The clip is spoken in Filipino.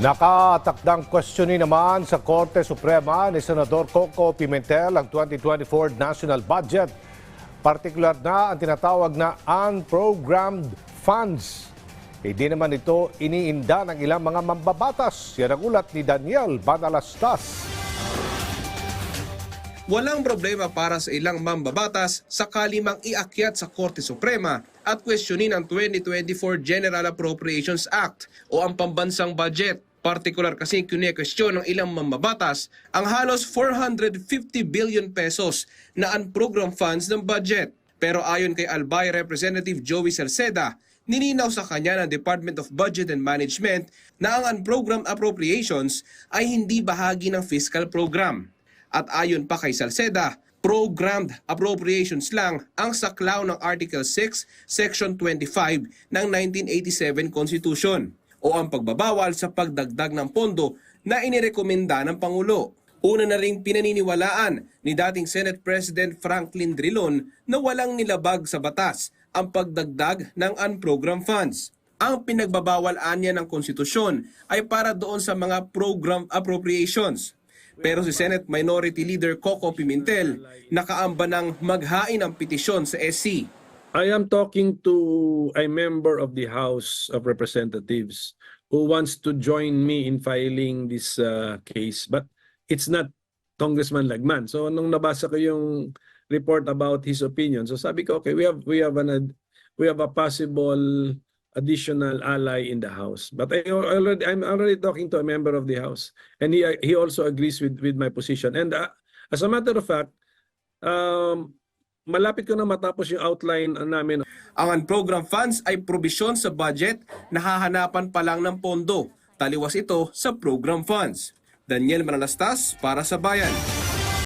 Nakatakdang questionin naman sa Korte Suprema ni Senador Coco Pimentel ang 2024 national budget. Partikular na ang tinatawag na unprogrammed funds. Hindi naman ito iniinda ng ilang mga mambabatas. Yan ang ulat ni Daniel Banalastas. Walang problema para sa ilang mambabatas sakali mang iakyat sa Korte Suprema at questionin ang 2024 General Appropriations Act o ang pambansang budget. Partikular kasi kune-question ng ilang mambabatas ang halos 450 billion pesos na unprogrammed funds ng budget. Pero ayon kay Albay Representative Joey Salceda, nilinaw sa kanya ng Department of Budget and Management na ang unprogrammed appropriations ay hindi bahagi ng fiscal program. At ayon pa kay Salceda, programmed appropriations lang ang saklaw ng Article 6, Section 25 ng 1987 Constitution o ang pagbabawal sa pagdagdag ng pondo na inirekomenda ng Pangulo. Una na ring pinaniniwalaan ni dating Senate President Franklin Drilon na walang nilabag sa batas ang pagdagdag ng unprogrammed funds. Ang pinagbabawal anya ng konstitusyon ay para doon sa mga program appropriations pero si Senate Minority Leader Coco Pimentel nakaamba ng maghain ng petisyon sa SC. I am talking to a member of the House of Representatives who wants to join me in filing this uh, case, but it's not Congressman Lagman. So nung nabasa ko yung report about his opinion, so sabi ko, okay, we have we have an we have a possible additional ally in the House. But I al- already I'm already talking to a member of the House, and he he also agrees with with my position. And uh, as a matter of fact, um, malapit ko na matapos yung outline namin Ang unprogrammed funds ay probisyon sa budget na hahanapan pa lang ng pondo. Taliwas ito sa program funds. Daniel Manalastas para sa Bayan.